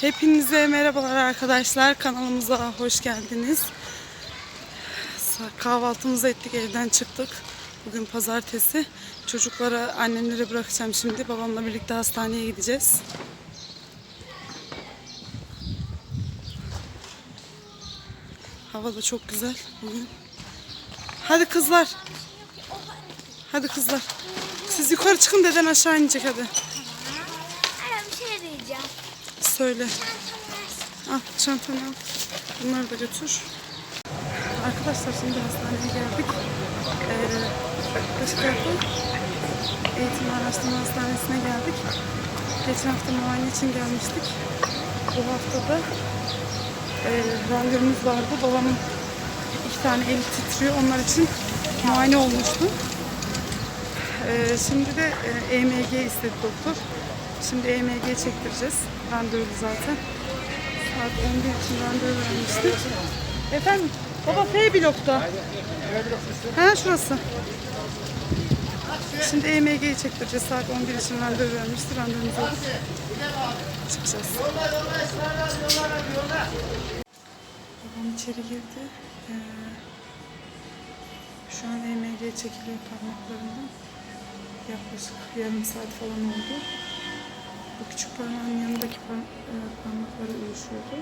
Hepinize merhabalar arkadaşlar. Kanalımıza hoş geldiniz. Kahvaltımızı ettik, evden çıktık. Bugün pazartesi. Çocukları annemlere bırakacağım şimdi. Babamla birlikte hastaneye gideceğiz. Hava da çok güzel bugün. Hadi kızlar. Hadi kızlar. Siz yukarı çıkın deden aşağı inecek hadi. Anne bir şey diyeceğim. Söyle. Al çantanı al. Bunları da götür. Arkadaşlar şimdi hastaneye geldik. Ee, Kaşıklar'da Eğitim Araştırma Hastanesi'ne geldik. Geçen hafta muayene için gelmiştik. Bu hafta da e, randevumuz vardı. Babamın iki tane eli titriyor. Onlar için muayene olmuştu. Ee, şimdi de e, EMG istedi doktor. Şimdi EMG çektireceğiz. Randevulu zaten. Saat 11 için randevu vermiştik. Efendim? Baba F blokta. Ha şurası. Şimdi EMG'yi çektireceğiz. Saat 11 için randevu vermişti. Randevumuz oldu. Çıkacağız. Babam içeri girdi. Ee, şu an EMG çekiliyor parmaklarından. Yaklaşık yarım saat falan oldu. Bu küçük parmağın yanındaki e, parmakları uyuşuyordu.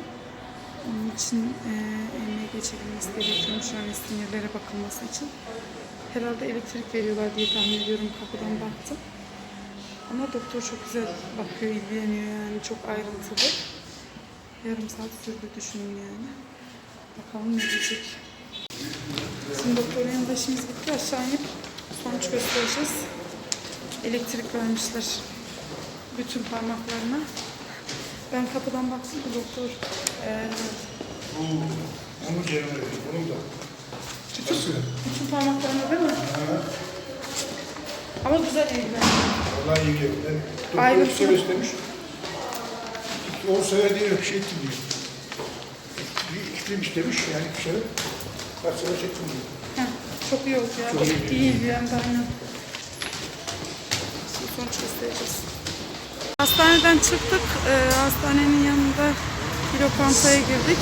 Onun için e, EMG çekilmesi gerekiyormuş yani sinirlere bakılması için. Herhalde elektrik veriyorlar diye tahmin ediyorum kapıdan baktım. Ama doktor çok güzel bakıyor, ilgileniyor yani çok ayrıntılı. Yarım saat sürdü düşünün yani. Bakalım ne diyecek. Şimdi doktorun yanında işimiz bitti. Aşağı inip sonuç göstereceğiz. Elektrik vermişler bütün parmaklarına. Ben kapıdan baktım da doktor eee Bu onu cerrah Bunu da. Çıtısı. bütün parmaklarına değil mi? Ama güzel ilgilendi. Vallahi iyi geldi. Doktor Ayrıntı. On sefer değil bir şey ettim diyor. Bir iklim istemiş yani bir sefer. Kaç sefer çektim diyor. Heh, çok iyi oldu ya. Çok iyi. İyi ilgilendi aynen. Sonuç göstereceğiz. Hastaneden çıktık. Eee, hastanenin yanında bir lokantaya girdik.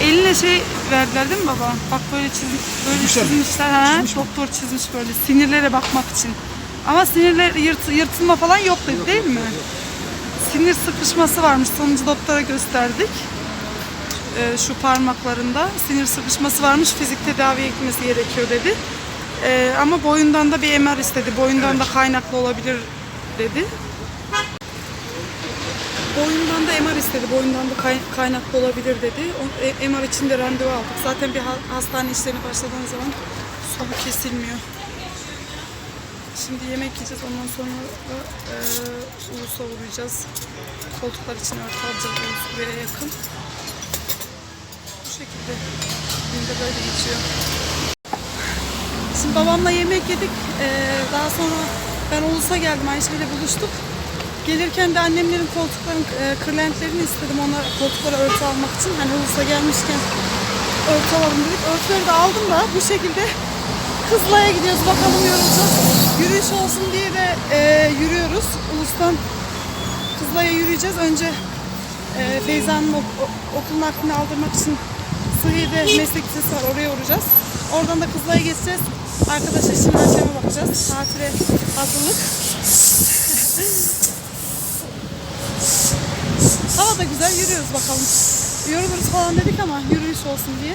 Eline şey verdiler değil mi baba? Bak böyle çizmiş, böyle Çizmişler. çizmişler. Ha? Doktor çizmiş böyle sinirlere bakmak için. Ama sinirler yırt, yırtılma falan yok dedi değil mi? Sinir sıkışması varmış. Sonucu doktora gösterdik. Ee, şu parmaklarında sinir sıkışması varmış. Fizik tedaviye gitmesi gerekiyor dedi. Ee, ama boyundan da bir MR istedi. Boyundan da kaynaklı olabilir dedi. Boyundan da MR istedi. Boyundan da kay- kaynaklı olabilir dedi. O, e, MR için de randevu aldık. Zaten bir ha- hastane işlerine başladığın zaman sonu kesilmiyor. Şimdi yemek yiyeceğiz. Ondan sonra da e, Ulus'a uğrayacağız. Koltuklar için örtü alacağız buraya yakın. Bu şekilde günde böyle geçiyor. Şimdi babamla yemek yedik. Ee, daha sonra ben Ulus'a geldim. Ayşe ile buluştuk. Gelirken de annemlerin koltukların e, kırlentlerini istedim. Ona koltuklara örtü almak için. Hani Ulus'a gelmişken örtü alalım dedik. Örtüleri de aldım da bu şekilde Kızılay'a gidiyoruz. Bakalım yorulacağız. Yürüyüş olsun diye de e, yürüyoruz. Ulus'tan Kızılay'a yürüyeceğiz. Önce e, Feyza'nın ok- okulun aklını aldırmak için Sıhhi'de meslek lisesi var. Oraya uğrayacağız. Oradan da Kızılay'a geçeceğiz. Arkadaşlar şimdi anneme bakacağız. Tatile hazırlık. Hava da güzel. Yürüyoruz bakalım. Yoruluruz falan dedik ama yürüyüş olsun diye.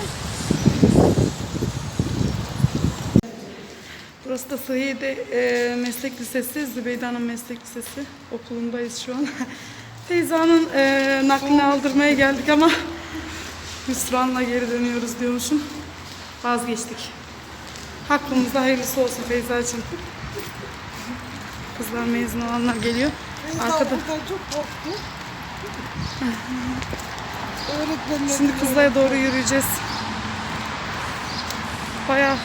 Burası da Sıhhi'de e, meslek lisesi, Zübeyde Hanım meslek lisesi. Okulundayız şu an. Feyza'nın e, naklini aldırmaya geldik ama hüsranla geri dönüyoruz diyormuşum. Vazgeçtik. Hakkımızda hayırlısı olsun Feyza'cığım. Kızlar mezun olanlar geliyor. Arkada. çok korktu. Öğretmenler Şimdi Kızılay'a doğru yürüyeceğiz. Bayağı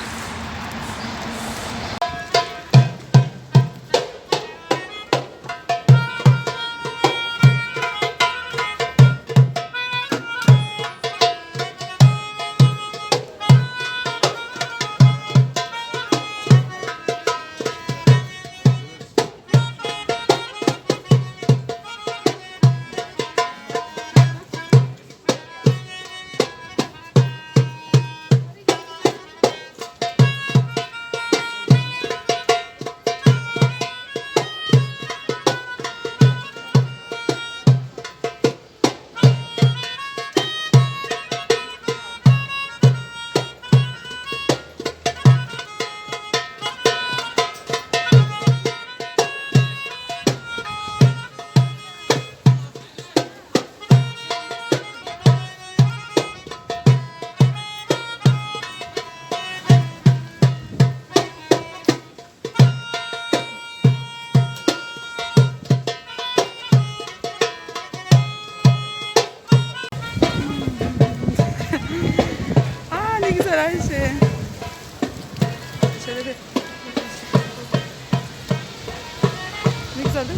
Rüzgar gibi.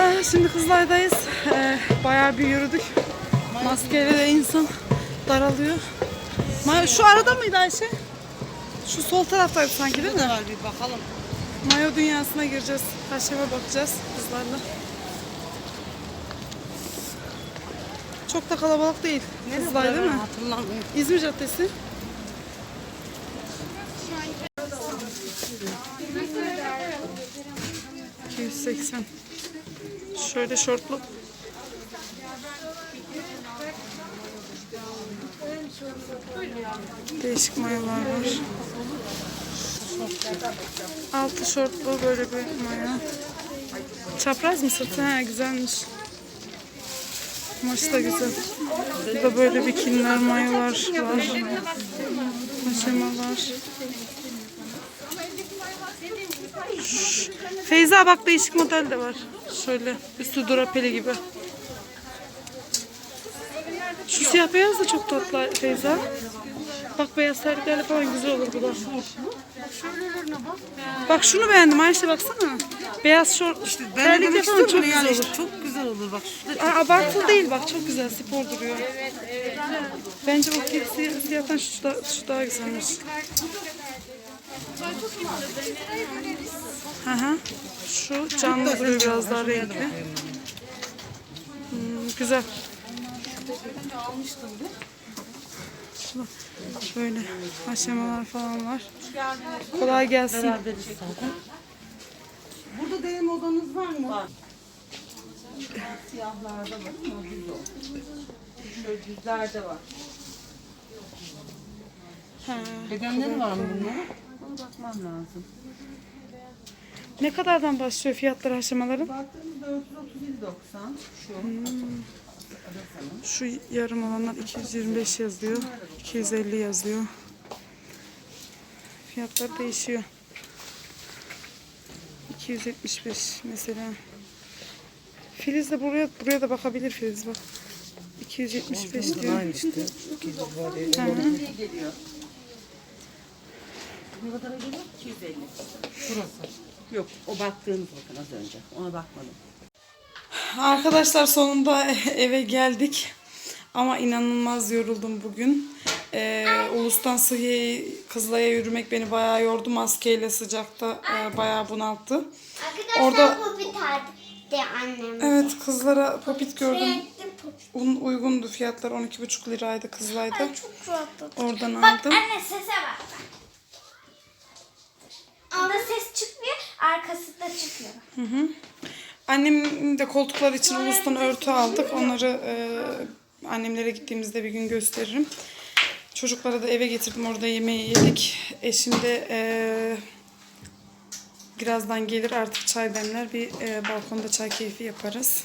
Ah, şimdi Kızılay'dayız. Ee, bayağı bir yürüdük. Maskeyle de insan daralıyor. Şu arada mıydı Ayşe? Şu sol taraftaydı sanki değil mi? Ne var bir bakalım. Mayo dünyasına gireceğiz. Haşeme bakacağız kızlarla. Çok da kalabalık değil. Kızılay değil mi? Hatırlamıyorum. İzmir Caddesi. Şöyle şortlu. Değişik mayolar var. Altı şortlu böyle bir mayo. Çapraz mı sırtı? Ha güzelmiş. Kumaş da güzel. Burada böyle bikinler, mayolar var. Paşamalar. Feyza bak değişik model de var. Şöyle üstü drapeli gibi. Şu siyah beyaz da çok tatlı Feyza. Bak beyaz terliklerle falan güzel olur bu da. Bak şunu beğendim Ayşe baksana. Beyaz şort işte terlikle falan çok güzel olur. Çok güzel olur bak. Aa, abartılı değil bak çok güzel spor duruyor. Bence o siyah, siyahtan şu, da, şu daha güzelmiş. Hı hı. Şu canlı duruyor biraz daha renkli. Hmm, güzel. Böyle aşamalar falan var. Kolay gelsin. Burada DM odanız var mı? Var. Siyahlarda var ama düz o. Şöyle düzlerde var. Bedenleri var mı bunların? Bakmam lazım. Ne kadardan başlıyor fiyatları aşamaların? Baktığımızda 437.90 şu. Şu yarım olanlar 225 yazıyor. 250 yazıyor. Fiyatlar değişiyor. 275 mesela. Filiz de buraya buraya da bakabilir Filiz bak. 275 diyor. Aynı işte. Hı hı. Ne kadar geliyor? 250. Burası. Yok o baktığınız bakın az önce. Ona bakmadım. Arkadaşlar sonunda eve geldik. Ama inanılmaz yoruldum bugün. Ee, Ulus'tan Sıhhiye'ye Kızılay'a yürümek beni bayağı yordu. Maskeyle sıcakta e, bayağı bunalttı. Arkadaşlar Orada- bu biterdi annem. Evet kızlara popit gördüm. Renkli popit. Un, uygundu fiyatlar 12,5 liraydı Kızılay'da. Ay çok rahatladım. Oradan Bak aldım. anne sese bak. Çıkıyor. Annemin de koltuklar için Ulus'tan örtü aldık. Onları e, annemlere gittiğimizde bir gün gösteririm. Çocuklara da eve getirdim. Orada yemeği yedik. Eşim de e, birazdan gelir artık çay demler. Bir e, balkonda çay keyfi yaparız.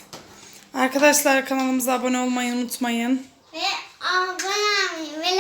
Arkadaşlar kanalımıza abone olmayı unutmayın. Ve abone olmayı ve